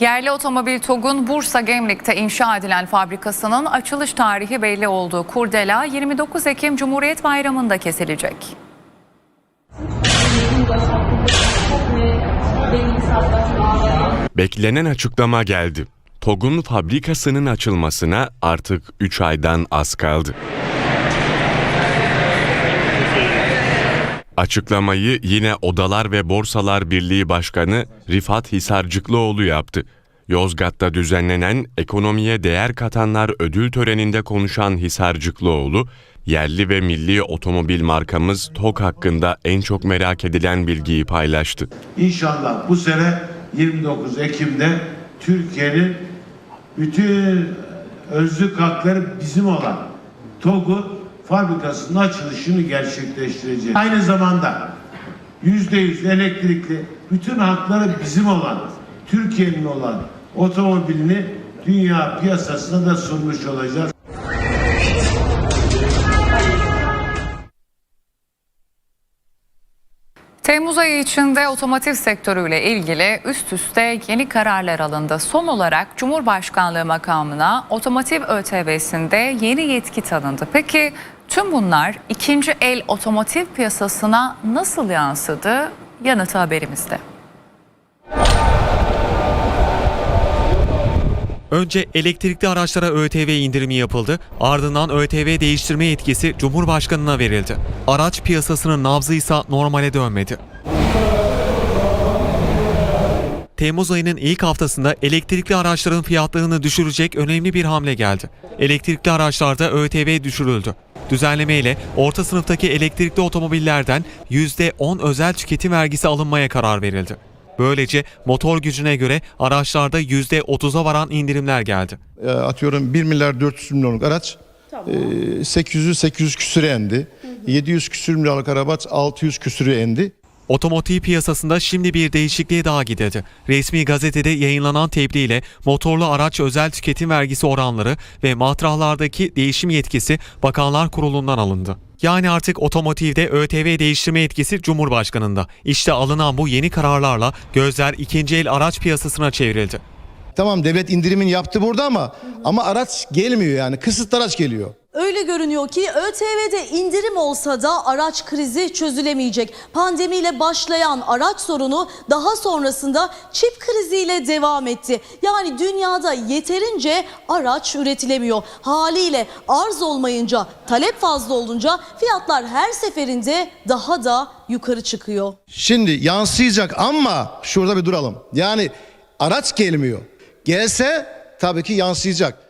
Yerli otomobil TOG'un Bursa Gemlik'te inşa edilen fabrikasının açılış tarihi belli oldu. Kurdela 29 Ekim Cumhuriyet Bayramı'nda kesilecek. Beklenen açıklama geldi. TOG'un fabrikasının açılmasına artık 3 aydan az kaldı. Açıklamayı yine Odalar ve Borsalar Birliği Başkanı Rifat Hisarcıklıoğlu yaptı. Yozgat'ta düzenlenen Ekonomiye Değer Katanlar ödül töreninde konuşan Hisarcıklıoğlu, yerli ve milli otomobil markamız TOG hakkında en çok merak edilen bilgiyi paylaştı. İnşallah bu sene 29 Ekim'de Türkiye'nin bütün özlük hakları bizim olan TOG'un fabrikasının açılışını gerçekleştireceğiz. Aynı zamanda %100 elektrikli bütün hakları bizim olan, Türkiye'nin olan otomobilini dünya piyasasına da sunmuş olacağız. Temmuz ayı içinde otomotiv sektörüyle ilgili üst üste yeni kararlar alındı. Son olarak Cumhurbaşkanlığı makamına otomotiv ÖTV'sinde yeni yetki tanındı. Peki tüm bunlar ikinci el otomotiv piyasasına nasıl yansıdı? Yanıtı haberimizde. Önce elektrikli araçlara ÖTV indirimi yapıldı, ardından ÖTV değiştirme yetkisi Cumhurbaşkanına verildi. Araç piyasasının nabzı ise normale dönmedi. Temmuz ayının ilk haftasında elektrikli araçların fiyatlarını düşürecek önemli bir hamle geldi. Elektrikli araçlarda ÖTV düşürüldü. Düzenleme ile orta sınıftaki elektrikli otomobillerden %10 özel tüketim vergisi alınmaya karar verildi. Böylece motor gücüne göre araçlarda %30'a varan indirimler geldi. E, atıyorum 1 milyar 400 milyonluk araç e, 800 800 küsüre indi. 700 küsür milyonluk araç 600 küsüre indi. Otomotiv piyasasında şimdi bir değişikliğe daha gidildi. Resmi gazetede yayınlanan tebliğ ile motorlu araç özel tüketim vergisi oranları ve matrahlardaki değişim yetkisi Bakanlar Kurulu'ndan alındı. Yani artık otomotivde ÖTV değiştirme yetkisi Cumhurbaşkanı'nda. İşte alınan bu yeni kararlarla gözler ikinci el araç piyasasına çevrildi. Tamam devlet indirimin yaptı burada ama ama araç gelmiyor yani kısıtlı araç geliyor. Öyle görünüyor ki ÖTV'de indirim olsa da araç krizi çözülemeyecek. Pandemiyle başlayan araç sorunu daha sonrasında çip kriziyle devam etti. Yani dünyada yeterince araç üretilemiyor. Haliyle arz olmayınca, talep fazla olunca fiyatlar her seferinde daha da yukarı çıkıyor. Şimdi yansıyacak ama şurada bir duralım. Yani araç gelmiyor. Gelse tabii ki yansıyacak.